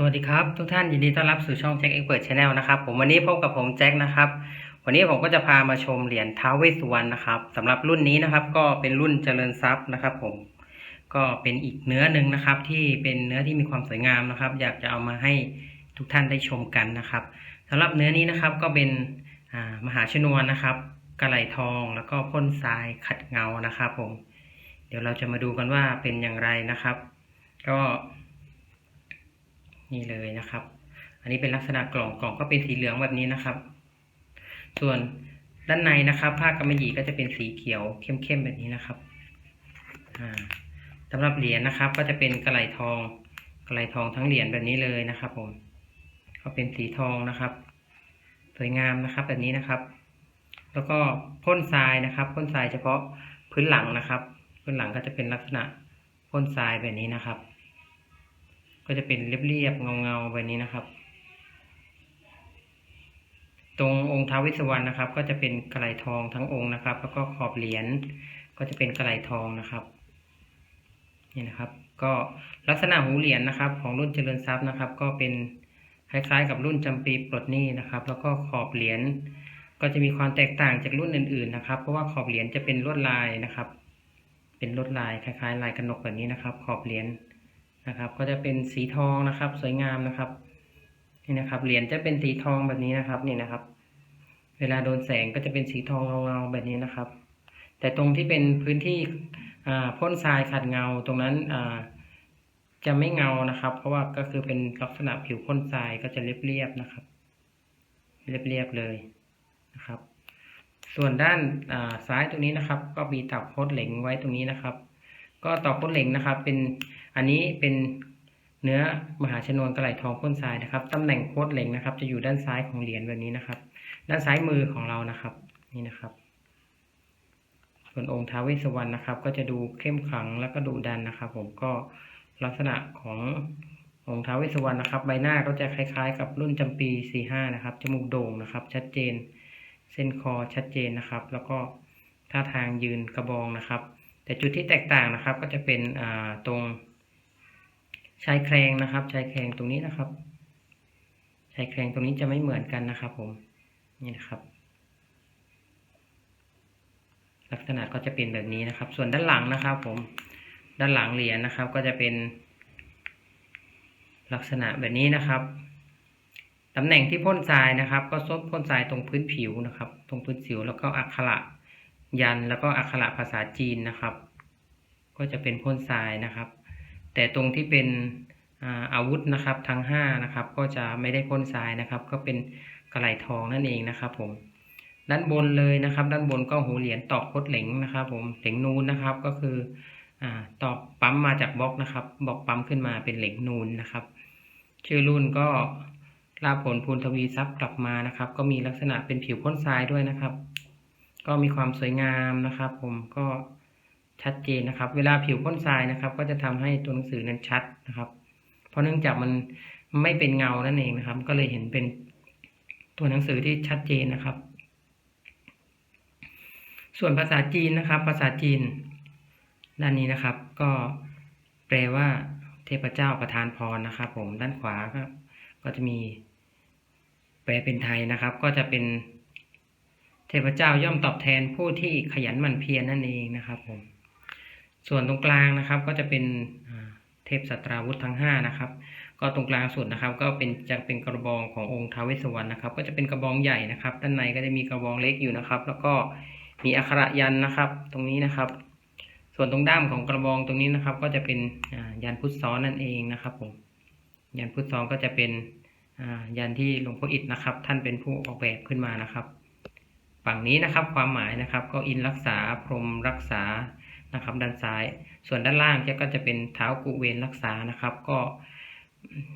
สวัสดีครับ ทุกท่านยินดีต้อนรับสู่ช่องแจ็คเอ็กเปิดชาแนลนะครับผมวันนี้พบกับผมแจ็คนะครับ วันนี้ผมก็จะพามาชมเหรียญท้าวเวสสุวรรณนะครับสำหรับรุ่นนี้นะครับ ก็เป็นรุ่นเจริญทรัพย์นะครับ ผมก็เป็นอีกเนื้อหนึ่งนะครับ ที่เป็นเนื้อที่มีความสวยงามนะครับ อยากจะเอามาให้ทุกท่านได้ชมกันนะครับสำหรับเนื้อนี้นะครับก็เป็นมหาชนวนนะครับกระไหลทองแล้วก็พ่นทรายขัดเงานะครับ ผม เดี๋ยวเราจะมาดูกันว่าเป็นอย่างไรนะครับ ก็ นี่เลยนะครับ อันนี้เป็นลักษณะกล่องกล่องก็เป็นสีเหลืองแบบนี้นะครับ ส่วนด้านในนะครับ ผ้ากำมะหยี่ก็จะเป็นสีเขียวเข้มๆแบบนี้นะครับอ่าสำหรับเหรียญนะครับ ก็จะเป็นกระไหลทองกระไหลทองทั้งเหรียญแบบนี้เลยนะครับ ผม ก็เป็นสีทองนะครับ สวยงามนะครับ แบบนี้นะครับ แล้วก็พ่นทรายนะครับพ่นทรายเฉพาะพื้นหลังนะครับ พื้นหลังก็จะเป็นลักษณะพ่นทรายแบบนี้นะครับ ก็จะเป็นเรียบๆเงาๆแบบนี้นะครับ ตรงองค์ท้าวเวิสวรรณนะครับ ก็จะเป็นกระไหลทองทั้งองค์นะครับ แล้วก็ขอบเหรียญก็จะเป็นกระไหลทองนะครับนี่นะครับ ก็ลักษณะหูเหรียญนะครับ ของรุ่นเจริญทรัพย์นะครับ ก็เป็นคล้ายๆ กับรุ่นจำปีปลดหนี้นะครับ แล้วก็ขอบเหรียญก็จะมีความแตกต่างจากรุ่นอื่นๆนะครับ เพราะว่าขอบเหรียญจะเป็นลวดลายนะครับ เป็นลวดลายคล้ายๆ ลายกระหนกแบบนี้นะครับ ขอบเหรียญ นะครับ ก็จะเป็นสีทองนะครับ สวยงามนะครับนี่นะครับเหรียญจะเป็นสีทองแบบนี้นะครับนี่นะครับ เวลาโดนแสงก็จะเป็นสีทองเงาๆแบบนี้นะครับ แต่ตรงที่เป็นพื้นที่พ่นทรายขัดเงาตรงนั้นจะไม่เงานะครับ เพราะว่าก็คือเป็นลักษณะผิวพ่นทรายก็จะเรียบๆนะครับ เรียบๆเลยนะครับ ส่วนด้านซ้ายตรงนี้นะครับ ก็มีตับโคดเหล็งไว้ตรงนี้นะครับ ก็ตอกโคดเหล็งนะครับ เป็น อันนี้เป็นเนื้อมหาชนวนกระไหลทองพ่นทรายนะครับ ตำแหน่งโคดเหล็งนะครับ จะอยู่ด้านซ้ายของเหรียญแบบนี้นะครับ ด้านซ้ายมือของเรานะครับ นี่นะครับ ส่วนองค์ท้าวเวสสุวรรณนะครับ ก็จะดูเข้มขลังแล้วก็ดุดันนะครับ ผมก็ลักษณะขององค์ท้าวเวสสุวรรณนะครับ ใบหน้าก็จะคล้ายๆ กับรุ่นจำปี45นะครับ จมูกโด่งนะครับ ชัดเจน เส้นคอชัดเจนนะครับ แล้วก็ท่าทางยืนกระบองนะครับ แต่จุดที่แตกต่างนะครับ ก็จะเป็นตรง ชายแครงนะครับ ชายแครงตรงนี้นะครับ ชายแครงตรงนี้จะไม่เหมือนกันนะครับ ผม นี่นะครับ ลักษณะก็จะเป็นแบบนี้นะครับ ส่วนด้านหลังนะครับ ผม ด้านหลังเหรียญนะครับ ก็จะเป็น ลักษณะแบบนี้นะครับตำแหน่งที่พ่นทรายนะครับ ก็ซบพ่นทรายตรงพื้นผิวนะครับ ตรงพื้นผิวแล้วก็อักขระยันแล้วก็อักขระภาษาจีนนะครับ ก็จะเป็นพ่นทรายนะครับ แต่ตรงที่เป็นอาวุธนะครับทั้งห้านะครับก็จะไม่ได้พ่นทรายนะครับ ก็เป็นกระไหลทองนั่นเองนะครับ ผม ด้านบนเลยนะครับ ด้านบนก็หูเหรียญตอกคดเหล็งนะครับ ผมเหล็งนูนนะครับก็คืออตอกปั๊มมาจากบล็อกนะครับบล็อกปั๊มขึ้นมาเป็นเหล็งนูนนะครับ ชื่อรุ่นก็ลาผลพูนทวีทรัพย์กลับมานะครับ ก็มีลักษณะเป็นผิวพ่นทรายด้วยนะครับ ก็มีความสวยงามนะครับ ผมก็ ชัดเจนนะครับ เวลาผิวพ่นทรายนะครับ ก็จะทำให้ตัวหนังสือนั้นชัดนะครับ เพราะเนื่องจากมันไม่เป็นเงานั่นเองนะครับ ก็เลยเห็นเป็นตัวหนังสือที่ชัดเจนนะครับ ส่วนภาษาจีนนะครับ ภาษาจีน ด้านนี้นะครับ ก็แปลว่าเทพเจ้าประทานพรนะครับ ผมด้านขวาก็ก็จะมี แปลเป็นไทยนะครับ ก็จะเป็นเทพเจ้าย่อมตอบแทนผู้ที่ขยันหมั่นเพียรนั่นเองนะครับผม ส่วนตรงกลางนะครับก็จะเป็นเทพสัตราวุธทั้งห้านะครับ ก็ตรงกลางสุดนะครับ ก็เป็นจะเป็นกระบองขององค์ท้าวเวสสุวรรณนะครับ ก็จะเป็นกระบองใหญ่นะครับ ด้านในก็จะมีกระบองเล็กอยู่นะครับ แล้วก็มีอักขระยันนะครับ ตรงนี้นะครับ ส่วนตรงด้ามของกระบองตรงนี้นะครับ ก็จะเป็นยันพุทธซ้อนนั่นเองนะครับผมยันพุทธซ้อนก็จะเป็นยันที่หลวงพ่ออิฐนะครับ ท่านเป็นผู้ออกแบบขึ้นมานะครับ ฝั่งนี้นะครับความหมายนะครับ ก็อินรักษาพรมรักษา นะครับ ด้านซ้าย ส่วนด้านล่างก็จะเป็นเท้ากุเวนรักษานะครับ ก็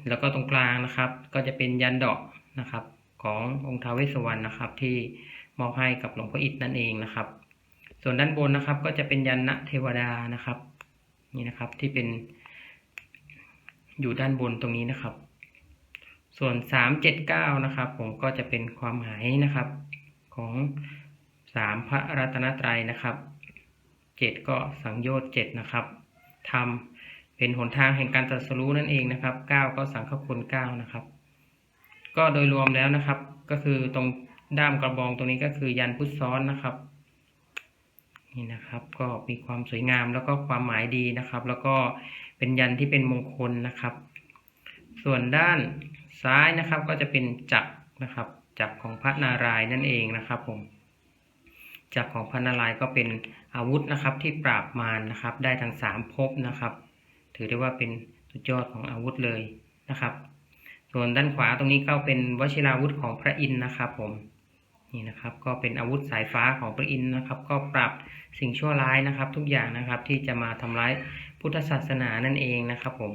แล้วก็ตรงกลางนะครับ ก็จะเป็นยันดอกนะครับ ขององค์ท้าวเวสสุวรรณนะครับ ที่มอบให้กับหลวงพ่ออิฐนั่นเองนะครับ ส่วนด้านบนนะครับ ก็จะเป็นยันณเทวดานะครับ นี่นะครับที่เป็นอยู่ด้านบนตรงนี้นะครับ ส่วนสามเจ็ดเก้านะครับ ผมก็จะเป็นความหมายนะครับของสามพระรัตนตรัยนะครับ เจ็ดก็สังโยชน์เจ็ดนะครับธรรมเป็นหนทางแห่งการตรัสรู้นั่นเองนะครับเก้าก็สังฆคุณเก้านะครับ ก็โดยรวมแล้วนะครับ ก็คือตรงด้ามกระบองตรงนี้ก็คือยันพุทธซ้อนนะครับนี่นะครับก็มีความสวยงามแล้วก็ความหมายดีนะครับ แล้วก็เป็นยันที่เป็นมงคลนะครับ ส่วนด้านซ้ายนะครับก็จะเป็นจักรนะครับจักรของพระนารายณ์นั่นเองนะครับผม จักรของพระนารายณ์ก็เป็นอาวุธนะครับที่ปราบมารนะครับ ได้ทั้งสามภพนะครับ ถือได้ว่าเป็นสุดยอดของอาวุธเลยนะครับ ส่วนด้านขวาตรงนี้ก็เป็นวชิราวุธของพระอินทร์นะครับ ผมนี่นะครับก็เป็นอาวุธสายฟ้าของพระอินทร์นะครับ ก็ปรับสิ่งชั่วร้ายนะครับ ทุกอย่างนะครับที่จะมาทำร้ายพุทธศาสนานั่นเองนะครับผม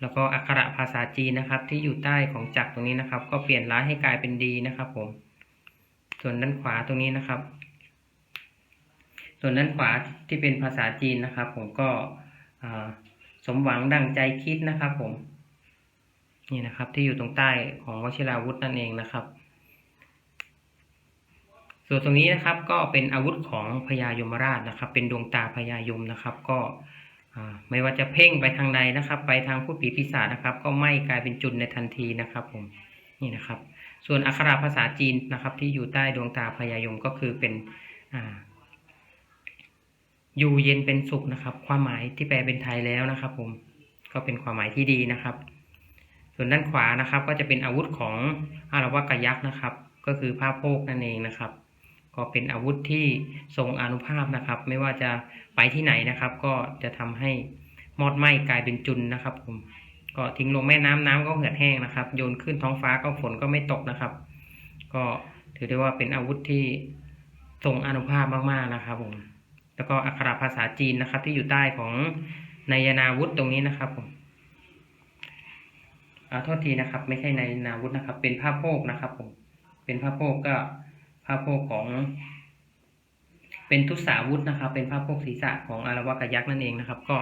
แล้วก็อักขระภาษาจีนนะครับ ที่อยู่ใต้ของจักรตรงนี้นะครับ ก็เปลี่ยนร้ายให้กลายเป็นดีนะครับ ผม ส่วนด้านขวาตรงนี้นะครับ ส่วนด้านขวาที่เป็นภาษาจีนนะครับ ผมก็สมหวังดังใจคิดนะครับ ผม นี่นะครับ ที่อยู่ตรงใต้ของวชิราวุธนั่นเองนะครับ ส่วนตรงนี้นะครับ ก็เป็นอาวุธของพญายมราชนะครับ เป็นดวงตาพญายมนะครับ ก็ไม่ว่าจะเพ่งไปทางใดนะครับ ไปทางผู้ผีปีศาจนะครับ ก็ไม่กลายเป็นจุดในทันทีนะครับ ผมนี่นะครับ ส่วนอักขระภาษาจีนนะครับ ที่อยู่ใต้ดวงตาพญายมก็คือเป็น อยู่เย็นเป็นสุขนะครับ ความหมายที่แปลเป็นไทยแล้วนะครับ ผมก็เป็นความหมายที่ดีนะครับ ส่วนด้านขวานะครับ ก็จะเป็นอาวุธของอารวากยักษ์นะครับ ก็คือผ้าโพกนั่นเองนะครับ ก็เป็นอาวุธที่ทรงอนุภาพนะครับ ไม่ว่าจะไปที่ไหนนะครับ ก็จะทำให้มอดไหม้กลายเป็นจุนนะครับ ผม ก็ทิ้งลงแม่น้ำน้ำก็เหือดแห้งนะครับ โยนขึ้นท้องฟ้าก็ฝนก็ไม่ตกนะครับ ก็ถือได้ว่าเป็นอาวุธที่ทรงอนุภาพมากๆนะครับผม แล้วก็อักขระภาษาจีนนะครับ ที่อยู่ใต้ของนายนาวุธตรงนี้นะครับผมเอาโทษทีนะครับ ไม่ใช่นายนาวุธนะครับ เป็นผ้าโพกนะครับผมเป็นผ้าโพกก็ผ้าโพกของ เป็นทุสาวุธนะครับ เป็นผ้าโพกศีรษะของอารวากยักษ์นั่นเองนะครับ ก็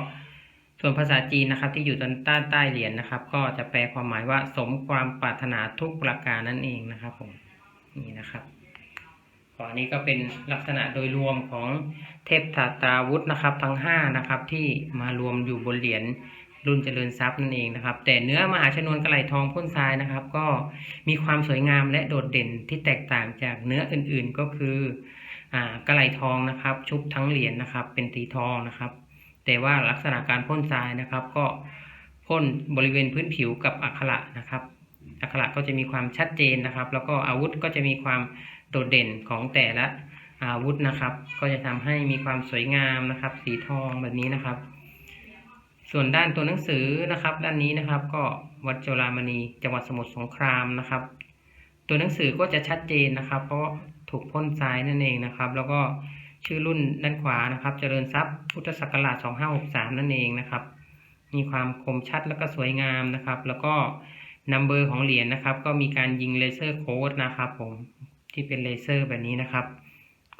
ส่วนภาษาจีนนะครับ ที่อยู่ตอนใต้ใต้เหรียญนะครับ ก็จะแปลความหมายว่าสมความปรารถนาทุกประการนั่นเองนะครับผมนี่นะครับ ก่อนนี้ก็เป็นลักษณะโดยรวมของเทพธาตราวุธนะครับ ทั้ง5นะครับที่มารวมอยู่บนเหรียญรุ่นเจริญทรัพย์นั่นเองนะครับ แต่เนื้อมหาชนวนกระไหลทองพ่นทรายนะครับ ก็มีความสวยงามและโดดเด่นที่แตกต่างจากเนื้ออื่นๆก็คืออ่ากระไหลทองนะครับ ชุบทั้งเหรียญนะครับ เป็นตีทองนะครับ แต่ว่าลักษณะการพ่นทรายนะครับ ก็พ่นบริเวณพื้นผิวกับอักขระนะครับ อักขระก็จะมีความชัดเจนนะครับ แล้วก็อาวุธก็จะมีความ โดดเด่นของแต่ละอาวุธนะครับ ก็จะทำให้มีความสวยงามนะครับ สีทองแบบนี้นะครับ ส่วนด้านตัวหนังสือนะครับ ด้านนี้นะครับ ก็วัดจุฬามณีจังหวัดสมุทรสงครามนะครับ ตัวหนังสือก็จะชัดเจนนะครับ เพราะถูกพ่นทรายนั่นเองนะครับ แล้วก็ชื่อรุ่นด้านขวานะครับ เจริญทรัพย์พุทธศักราช2563 นั่นเองนะครับ มีความคมชัดแล้วก็สวยงามนะครับ แล้วก็นัมเบอร์ของเหรียญนะครับ ก็มีการยิงเลเซอร์โค้ดนะครับผม ที่เป็นเลเซอร์แบบนี้นะครับ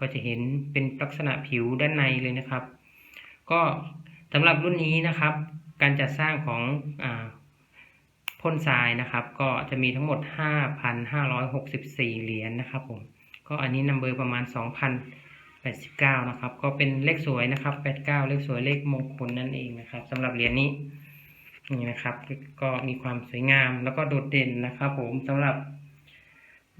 ก็จะเห็นเป็นลักษณะผิวด้านในเลยนะครับ ก็สำหรับรุ่นนี้นะครับ การจัดสร้างของอพ่นทรายนะครับ ก็จะมีทั้งหมด 5,564 เหรียญนนะครับผมก็อันนี้นัมเบอร์ประมาณ 2,089 นะครับ ก็เป็นเลขสวยนะครับ 89 เลขสวยเลขมงคลนั่นเองนะครับสำหรับเหรียญนี้นี่นะครับ ก็มีความสวยงามแล้วก็โดดเด่นนะครับ ผมสำหรับ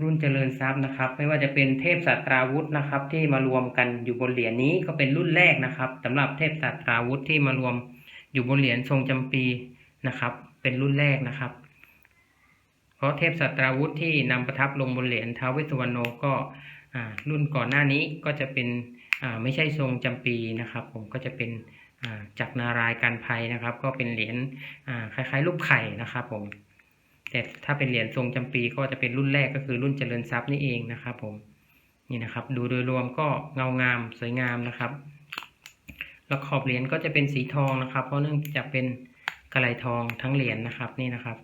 รุ่นเจริญทรัพย์นะครับ ไม่ว่าจะเป็นเทพสัตราวุธนะครับ ที่มารวมกันอยู่บนเหรียญนี้ก็เป็นรุ่นแรกนะครับสำหรับเทพสัตราวุธที่มารวมอยู่บนเหรียญทรงจำปีนะครับ เป็นรุ่นแรกนะครับ เพราะเทพสัตราวุธที่นำประทับลงบนเหรียญท้าวเวสสุวรรณโนก็รุ่นก่อนหน้านี้ก็จะเป็นไม่ใช่ทรงจำปีนะครับ ผมก็จะเป็นจากนารายการภัยนะครับ ก็เป็นเหรียญคล้ายๆรูปไข่นะครับผม แต่ถ้าเป็นเหรียญทรงจำปีก็จะเป็นรุ่นแรกก็คือรุ่นเจริญทรัพย์นี่เองนะครับผมนี่นะครับ ดูโดยรวมก็เงางามสวยงามนะครับ แล้วขอบเหรียญก็จะเป็นสีทองนะครับ เพราะเนื่องจากเป็นกระไหลทองทั้งเหรียญนนะครับนี่นะครับ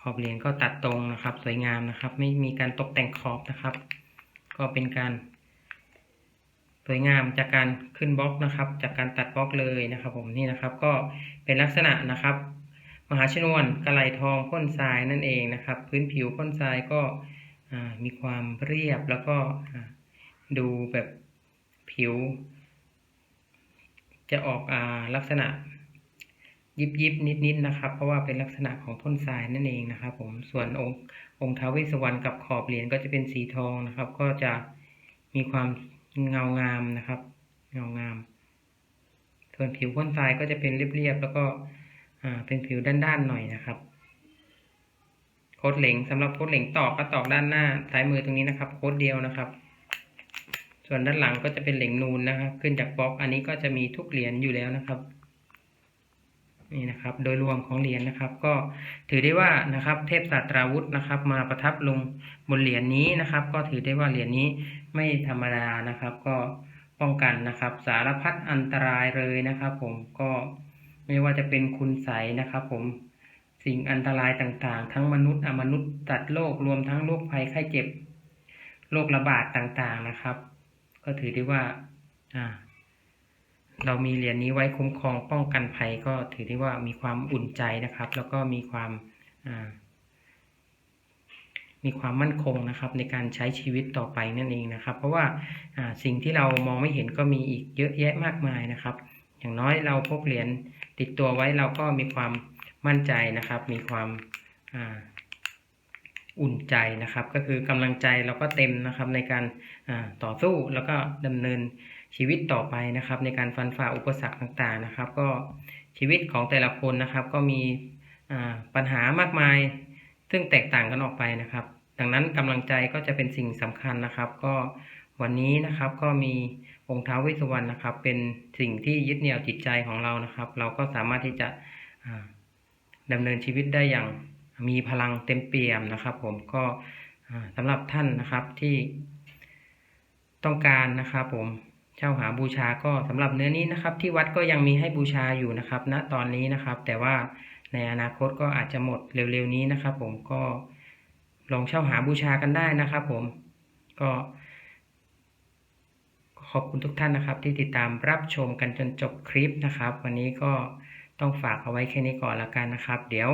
ขอบเหรียญก็ตัดตรงนะครับ สวยงามนะครับ ไม่มีการตกแต่งขอบนะครับ ก็เป็นการสวยงามจากการขึ้นบล็อกนะครับ จากการตัดบล็อกเลยนะครับ ผมนี่นะครับ ก็เป็นลักษณะนะครับ มหาชนวนกระไหลทองพ่นทรายนั่นเองนะครับ พื้นผิวพ่นทรายก็มีความเรียบแล้วก็ดูแบบผิว จะออกอลักษณะยิบยิบนิดนิดๆนะครับ เพราะว่าเป็นลักษณะของพ่นทรายนั่นเองนะครับ ผมส่วนองค์องค์ท้าวเวสวรรณกับขอบเหรียญก็จะเป็นสีทองนะครับ ก็จะมีความเงางามนะครับ เงางาม ส่วนผิวพ่นทรายก็จะเป็นเรียบๆแล้วก็ เป็นผิวด้านๆหน่อยนะครับ โค้ดเหล็งสำหรับโค้ดเหล็งตอกก็ตอกด้านหน้าซ้ายมือตรงนี้นะครับ โค้ดเดียวนะครับ ส่วนด้านหลังก็จะเป็นเหล็งนูนนะครับ ขึ้นจากบล็อกอันนี้ก็จะมีทุกเหรียญอยู่แล้วนะครับนี่นะครับโดยรวมของเหรียญนะครับ ก็ถือได้ว่านะครับ เทพศาสตราวุธนะครับ มาประทับลงบนเหรียญนี้นะครับ ก็ถือได้ว่าเหรียญนี้ไม่ธรรมดานะครับ ก็ป้องกันนะครับ สารพัดอันตรายเลยนะครับ ผมก็ ไม่ว่าจะเป็นคุณไสนะครับผมสิ่งอันตรายต่างๆ ทั้งมนุษย์อมนุษย์ตัดโลกรวมทั้งโรคภัยไข้เจ็บโรคระบาดต่างๆนะครับ ก็ถือได้ว่าอ่าเรามีเหรียญนี้ไว้คุ้มครองป้องกันภัยก็ถือได้ว่ามีความอุ่นใจนะครับ แล้วก็มีความมีความมั่นคงนะครับ ในการใช้ชีวิตต่อไปนั่นเองนะครับ เพราะว่าสิ่งที่เรามองไม่เห็นก็มีอีกเยอะแยะมากมายนะครับ อย่างน้อยเราพกเหรียญติดตัวไว้เราก็มีความมั่นใจนะครับ มีความอ่าอุ่นใจนะครับ ก็คือกำลังใจเราก็เต็มนะครับในการต่อสู้แล้วก็ดำเนินชีวิตต่อไปนะครับ ในการฟันฝ่าอุปสรรคต่างๆนะครับ ก็ชีวิตของแต่ละคนนะครับ ก็มีปัญหามากมาย ซึ่งแตกต่างกันออกไปนะครับ ดังนั้นกำลังใจก็จะเป็นสิ่งสำคัญนะครับ ก็ วันนี้นะครับก็มีองค์ท้าวเวสสุวรรณนะครับ เป็นสิ่งที่ยึดเหนี่ยวจิตใจของเรานะครับ เราก็สามารถที่จะอ่าดำเนินชีวิตได้อย่างมีพลังเต็มเปี่ยมนะครับ ผมก็อ่าสำหรับท่านนะครับที่ต้องการนะครับ ผมเช่าหาบูชาก็สำหรับเนื้อนี้นะครับ ที่วัดก็ยังมีให้บูชาอยู่นะครับณตอนนี้นะครับ แต่ว่าในอนาคตก็อาจจะหมดเร็วๆนี้นะครับ ผมก็ลองเช่าหาบูชากันได้นะครับ ผมก็ ขอบคุณทุกท่านนะครับ ที่ติดตามรับชมกันจนจบคลิปนะครับ วันนี้ก็ต้องฝากเอาไว้แค่นี้ก่อนละกันนะครับ เดี๋ยว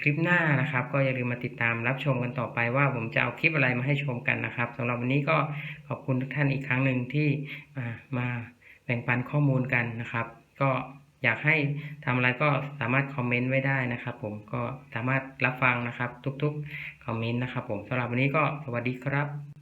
คลิปหน้านะครับ ก็อย่าลืมมาติดตามรับชมกันต่อไปว่าผมจะเอาคลิปอะไรมาให้ชมกันนะครับสำหรับวันนี้ก็ขอบคุณทุกท่านอีกครั้งหนึ่งที่มาแบ่งปันข้อมูลกันนะครับ ก็อยากให้ทำอะไรก็สามารถคอมเมนต์ไว้ได้นะครับ ผมก็สามารถรับฟังนะครับ ทุกๆคอมเมนต์นะครับ ผมสำหรับวันนี้ก็สวัสดีครับ